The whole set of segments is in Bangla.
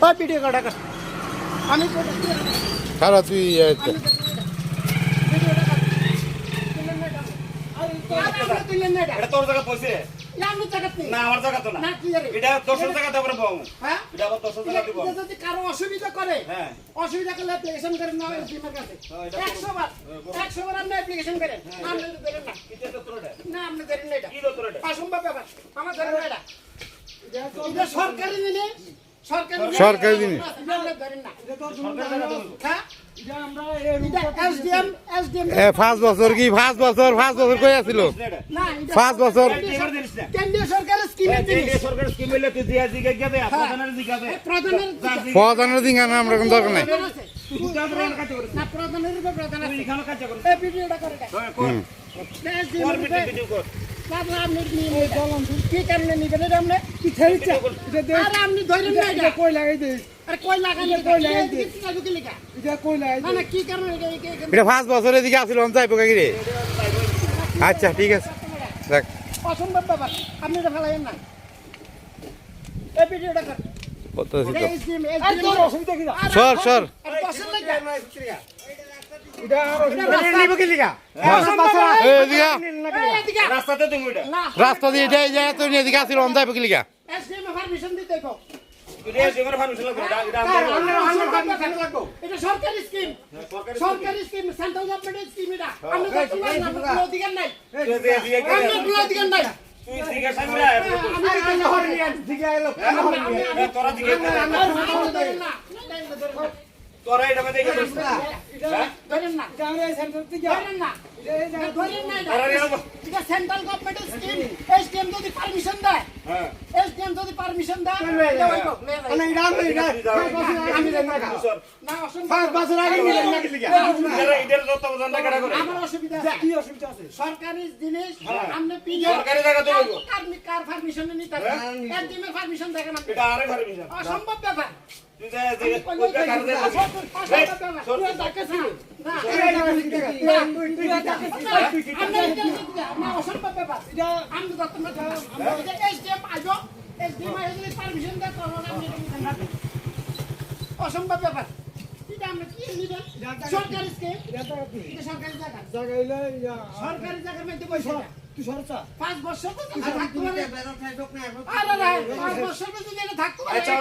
ওই ভিডিও কটা কর আমি করে খারাপ তুই ইয়ে হ্যাঁ? অসুবিধা করে হ্যাঁ। অসুবিধা করলে অ্যাপ্লিকেশন করেন না হ্যাঁ, একশো বার একশো বার আপনি অ্যাপ্লিকেশন করেন। আপনি তো না। এটা? না আপনি দেবেন না এটা। অসম্ভব ব্যাপার। আমার ধরেন না এটা। এটা সরকারি জিনিস। সরকারি জিনিস। হ্যাঁ? পাঁচ বছর কি? পাঁচ বছর পাঁচ বছর কই আছিল পাঁচ বছর। দে এই প্রধানের আনা আমরা কোনো দরকার নাই। প্রধানের আছে। কি কারণে নিবেন এটা আপনি? আরে আপনি ধরেন না এটা। কই লাগাই দিস আরে কই লাগাই। এটা কই লাগাই না, না, কি কারণে এটা- পাঁচ বছর এদিকে আসছিল আমি যাইব কি রে আচ্ছা ঠিক আছে দেখ অসম্ভব ব্যাপার। আপনি এটা না। এই ভিডিওটা কর। কত কি না আরে সর, সর। না, রাস্তা দিয়ে এই তো এদিকে আসছিল আমি যাইব কি লিগা? SDM এ permission দিতে হইব। তুই দিয়ে জিমের পারমিশন লাগবে এটা এটা কার? আমাদের আমরা অসম্ভব ব্যাপার। এটা সরকারি স্কিম সরকারি স্কিম সেন্ট্রাল গভর্নমেন্টের স্কিম এটা। আমরা করতে পারি না, আমাদের কোনো অধিকার নাই। তুই দিয়ে জিগে গিয়ে আমাদের কোনো অধিকার নাই। তুই জিগে সামনে আমি তোরা এটা বসে ধরেন না এই সেন্টার থেকে ধরেন না ধরেন না এটা। সেন্ট্রাল গভর্নমেন্টের স্কিম এসডিএম যদি পারমিশন দেয় হ্যাঁ যদি পারমিশন দেয় এটা হইব। আমি দেব না। না অসম্ভব পাঁচ বছর আগে নিলেন না কি লিগা এরা এদের যত জানতে কাটা করে আমার অসুবিধা আছে কি অসুবিধা আছে সরকারি জিনিস আপনি সরকারি জায়গা তো হইব। কার পারমিশন নিতে পারমিশন দেখেন আপনি এটা আরে পারমিশন অসম্ভব ব্যাপার অসম্ভব ব্যাপার এটা আমরা কি নিবেন সরকারি স্কিম সরকারি জায়গা সরকারি জায়গার মধ্যে পয়সা পাঁচ বছর এটা আচ্ছা,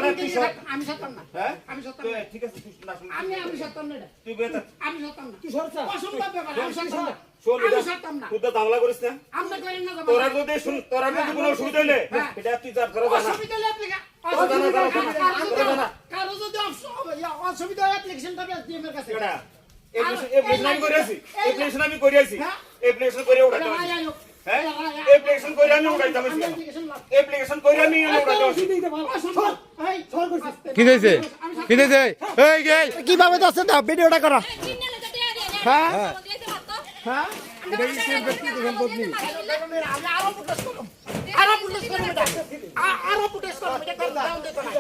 আমি সত্তর না। হ্যাঁ? আমি সত্তর না। ঠিক আছে তুই না শুন আমি আমি সত্তর না তুই বেটা আমি সত্তর না। তুই সরচা অসম্ভব ব্যাপার আমি সত্তর না। শোন আমি এটা সত্তর না। তুই তো দামলা করিস না। আমরা করেন না যাব তোরা যদি তোরা যদি কোনো অসুবিধা। এটা তুই জানা। হলে। কারও যদি অসুবিধা হয় অ্যাপ্লিকেশনটা কাছে। কেডা? অ্যাপ্লিকেশন আমি করে আছি অ্যাপ্লিকেশন আমি করে আছি হ্যাঁ। করে এটা। হ্যাঁ। অ্যাপ্লিকেশন করে আমি লাভ। অ্যাপ্লিকেশন করে আমি আস্তে। কি দিয়েছে কি দিয়েছে এই গে কীভাবে যাচ্ছে দাও ভিডিওটা করো? হ্যাঁ? হ্যাঁ এটা কি ব্যক্তিগত সম্পদ নেই আমি আরও প্রোটেস্ট করব। আরও এটা আ- আরও প্রোটেস্ট করব এটা করতে দাও দিত না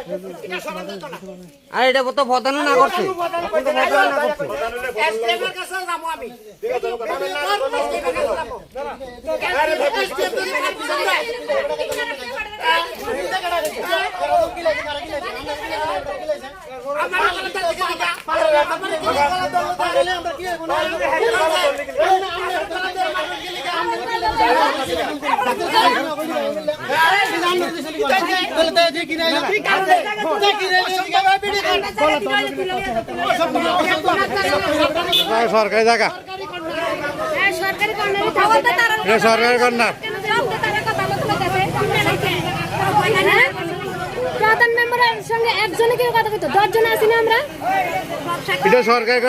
এটা সরাই দিত না আর এটা তো প্রধান না করছে। আমার দিকা আমার কি হইব না সরকারি জায়গা। সরকারি কর্নারে খাওয়াতে তারা এটা সরকারি কর্নার প্রধান মেম্বারের সঙ্গে একজনে কেউ কথা কইতো? দশজন আছি না আমরা? এটা সরকারি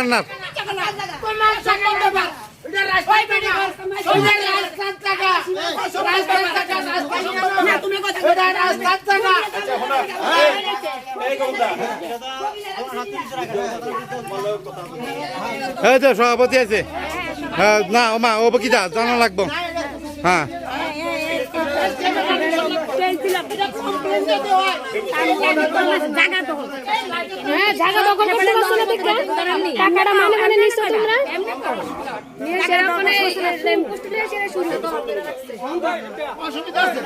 কর্নার এই কথা এই তো সভাপতি আছে। হ্যাঁ, না ও মা ও কি যা জানা লাগবো। হ্যাঁ। হ্যাঁ জায়গা দখল করতে পারছ টাকাটা মানে মানে তোমরা নিয়ে মানে শুরু অসুবিধা আছে?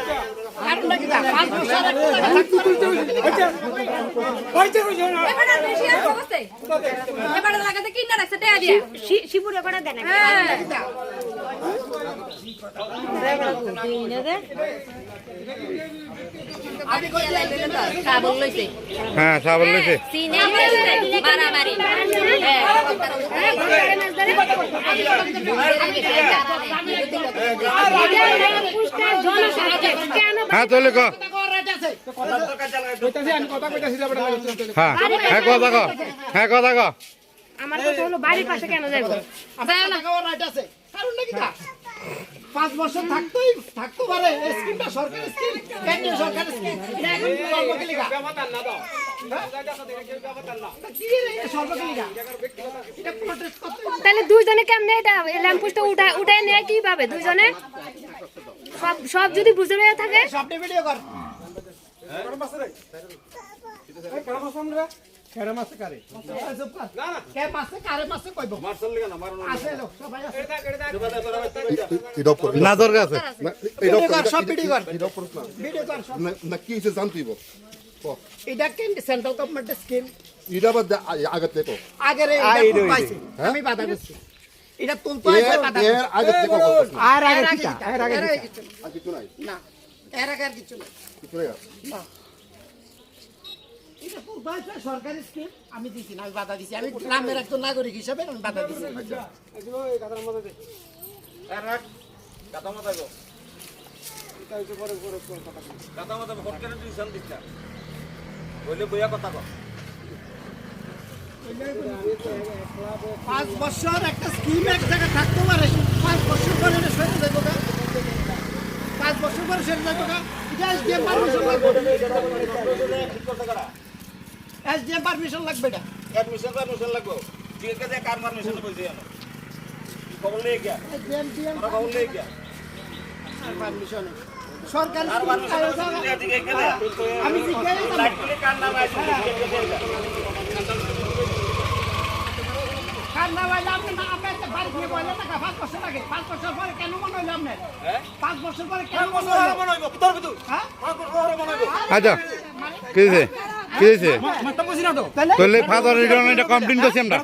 হ্যাঁ সাবল মারামারি কেন হ্যাঁ চলে ক করার right আছে। কইতাছি আমি কথা কইতাছি তাহলে না হ্যাঁ হ্যাঁ কথা ক হ্যাঁ কথা ক আমার কথা হলো বাড়ির পাশে কেন যাইবো? আচ্ছা right আছে। কারণ নাকি তা? পাঁচ বছর থাকতেই থাকতে পারে। স্কিমটা সরকারি স্কিম কেন্দ্রীয় সরকারি স্কিম। করতে তাহলে দুইজনে কেমনে এটা ল্যাম্পপোস্টটা উঠা উঠে নেয় কীভাবে? দুইজনে? সব সব যদি বুঝে রয়ে থাকে? সব ভিডিও কর। কেরা মাসে কারে। না না। কে মাসে কারে মাসে কইব? মার্শাল লিগা না মারো আছে লোক সবাই আছে। এটা এটা এটা করে না দরকার আছে। না এটা কর সব ভিডিও কর। এটা করে ভিডিও কর সব। না- না কি হইছে জানতেইব এটা কেন সেন্ট্রাল গভর্নমেন্টের স্কিম এটা বাদ দে, আ- আগে আগের এটা পাইছে। আমি বাধা করছি এটা তুলতে হয়েছে বাধা এর আগে না আর আগে কি এর আগে কিছু নাই? না এর আগে কিছু না কিছু নাই আর। এটা সরকারি স্কিম আমি দিছি না আমি বাধা দিছি আমি গ্রামের একজন নাগরিক হিসেবে আমি বাধা দিছি পাঁচ বছর একটা স্কিম এক জায়গায় থাকতে পারে পাঁচ বছর পরে সরে যাব পাঁচ বছর পরে সরে যাব এটা পারমিশন এসডিএম পারমিশন লাগবে এটা। এডমিশন পারমিশন লাগবো। ঠিক আছে কার পারমিশন বলছি জানো খবর নেই গিয়া। এসডিএম ডিএম খবর নেই গিয়া। পারমিশন সরকারি আর পারমিশন কারও জায়গা- ঠিক আছে আমি জিজ্ঞাসা করলাম। লাইট কার নাম আছে কার না হইলে আপনি না আপনি একটা বাড়ি দিয়ে বললে টাকা পাঁচ বছর লাগে। পাঁচ বছর পরে কেন মনে হইল আপনার? পাঁচ বছর পরে কেন মনে হইল? মনে হইব। তোর বিদু হ্যাঁ? মনে হইব। আচ্ছা কি কি হয়েছে তাহলে ফাদার রিটার্ন এটা কমপ্লেন করছি আমরা